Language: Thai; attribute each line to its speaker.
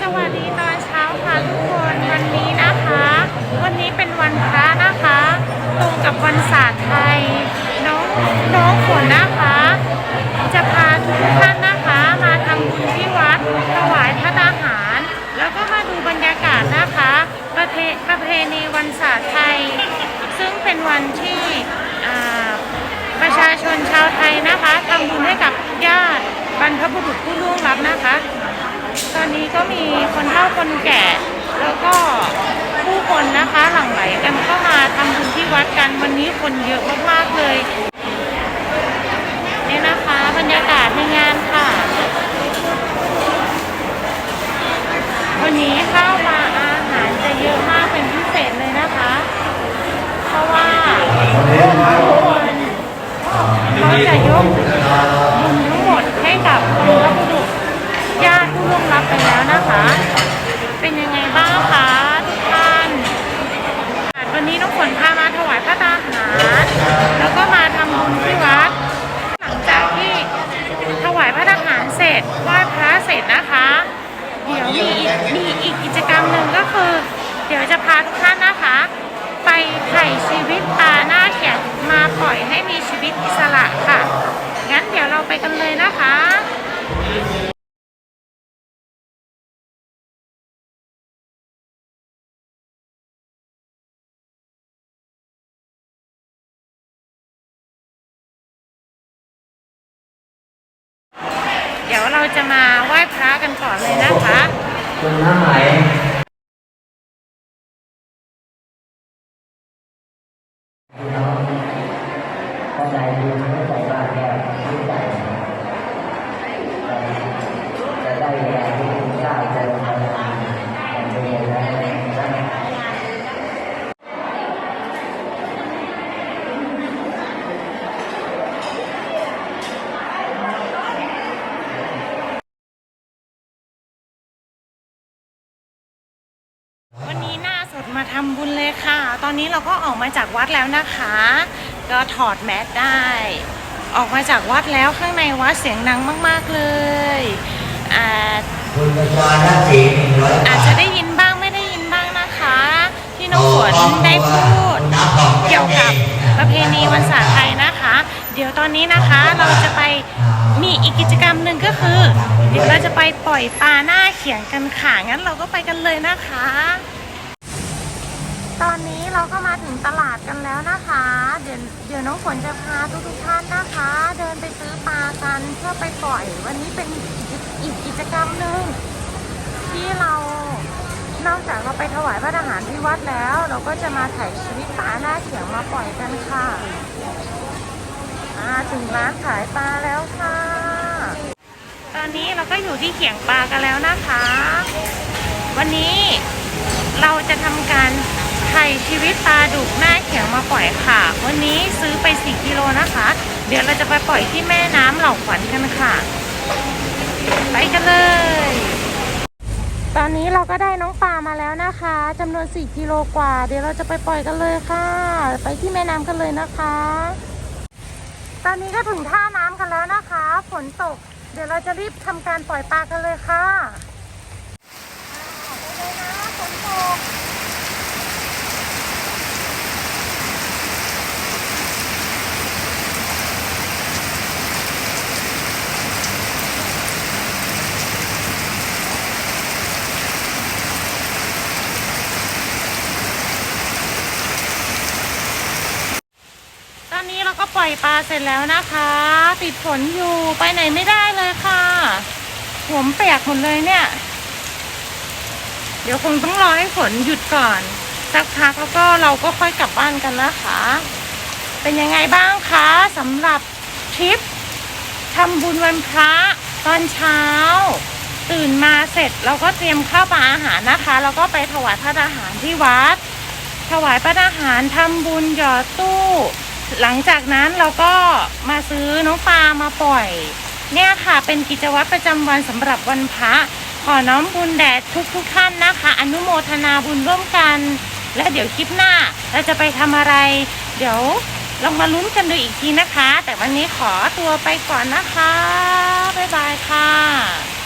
Speaker 1: สวัสดีตอนเช้าค่ะทุกคนวันนี้นะคะ วันนี้เป็นวันพระนะคะ ตรงกับวันศาสตร์ไทย น้องน้องฝนนะคะ จะพาทุกท่านนะคะมาทำบุญที่วัดถวายพระทหาร แล้วก็มาดูบรรยากาศนะคะ ประเพประเพณีวันศาสตร์ไทย ซึ่งเป็นวันที่ประชาชนชาวไทยนะคะทำบุญให้กับญาติบรรพบุรุษผู้ล่วงลับนะคะ ตอนนี้ก็มีคนเฒ่าคนแก่ แล้วก็ผู้คนนะคะหลั่งไหลกันเข้ามาทำบุญที่วัดกันวันนี้คนเยอะมากๆเลยนี่นะคะบรรยากาศในงานค่ะ วันนี้ข้าวปลาอาหารจะเยอะมากเป็นพิเศษเลยนะคะ เพราะว่าทุกคนเขาจะยก หนึ่งก็คือ เดี๋ยวจะพาทุกท่านนะคะ ไปไถ่ชีวิตปลาหน้าเขียงมาปล่อยให้มีชีวิตอิสระค่ะ งั้นเดี๋ยวเราไปกันเลยนะคะเดี๋ยวเราจะมาไหว้พระกันก่อนเลยนะคะ
Speaker 2: คุณน้ำไหล ใจดีไม่ใส่บาตรแก้วที่ใจจะได้เวลาที่คุณเจ้าจะลงมาทานแต่เป็นอย่างนั้นนะ
Speaker 1: วันนี้หน้าสดมาทำบุญเลยค่ะ ตอนนี้เราก็ออกมาจากวัดแล้วนะคะ ก็ถอดแมสได้ ออกมาจากวัดแล้วข้างในวัดเสียงดังมาก ๆเลยอ่า
Speaker 2: คุณประชาทัศน์สีหนึ่งร้อย
Speaker 1: อา
Speaker 2: บา
Speaker 1: จ
Speaker 2: ท
Speaker 1: จะได้ยินบ้างไม่ได้ยินบ้างนะคะ ที่น้องฝนได้พูดเกี่ยวกับประเพณีวันศาสตร์ไทยนะคะ เดี๋ยวตอนนี้นะคะเราจะไปมีอีกกิจกรรมหนึ่งก็คือ เดี๋ยวเราจะไปปล่อยปลาหน้าเขียงกันค่ะงั้นเราก็ไปกันเลยนะคะ ตอนนี้เราก็มาถึงตลาดกันแล้วนะคะ เดี๋ยวเดี๋ยวน้องฝนจะพาทุกทุกท่านนะคะ เดินไปซื้อปลากันเพื่อไปปล่อย วันนี้เป็นอีกกิจกรรมหนึ่งที่เรานอกจากเราไปถวายพระทหารที่วัดแล้ว เราก็จะมาถ่ายชีวิตปลาหน้าเขียงมาปล่อยกันค่ะอ่าถึงร้านขายปลาแล้วค่ะ ตอนนี้เราก็อยู่ที่เขียงปลากันแล้วนะคะ วันนี้เราจะทำการ ถ่ชีวิตปลาดุกหน้าเขียงมาปล่อยค่ะ วันนี้ซื้อไป 4 กิโลนะคะ เดี๋ยวเราจะไปปล่อยที่แม่น้ำเหล่าขวัญกันค่ะ ไปกันเลย ตอนนี้เราก็ได้น้องปลามาแล้วนะคะจำนวน 4 กิโลกว่า เดี๋ยวเราจะไปปล่อยกันเลยค่ะ ไปที่แม่น้ำกันเลยนะคะ ตอนนี้ก็ถึงท่าน้ำกันแล้วนะคะ ฝนตก เดี๋ยวเราจะรีบทำการปล่อยปลากันเลยค่ะอ่าไปเลยนะฝนตก ตอนนี้เราก็ ปล่อยปลาเสร็จแล้วนะคะ ติดฝนอยู่ไปไหนไม่ได้เลยค่ะผมเปียกหมดเลยเนี่ย เดี๋ยวคงต้องรอให้ฝนหยุดก่อน สักพักแล้วก็เราก็ค่อยกลับบ้านกันนะคะ เป็นยังไงบ้างคะสำหรับทริปทำบุญวันพระตอนเช้า ตื่นมาเสร็จเราก็เตรียมข้าวปลาอาหารนะคะ แล้วก็ไปถวายพระทหารที่วัด ถวายพระทหารทำบุญหยอดตู้ หลังจากนั้นเราก็มาซื้อน้องปลามาปล่อย เนี่ยค่ะเป็นกิจวัตรประจำวันสำหรับวันพระขอน้อมบุญแด่ทุกทุกท่านนะคะ อนุโมทนาบุญร่วมกัน และเดี๋ยวคลิปหน้าเราจะไปทำอะไร เดี๋ยวลองมาลุ้นกันดูอีกทีนะคะ แต่วันนี้ขอตัวไปก่อนนะคะ บ๊ายบายค่ะ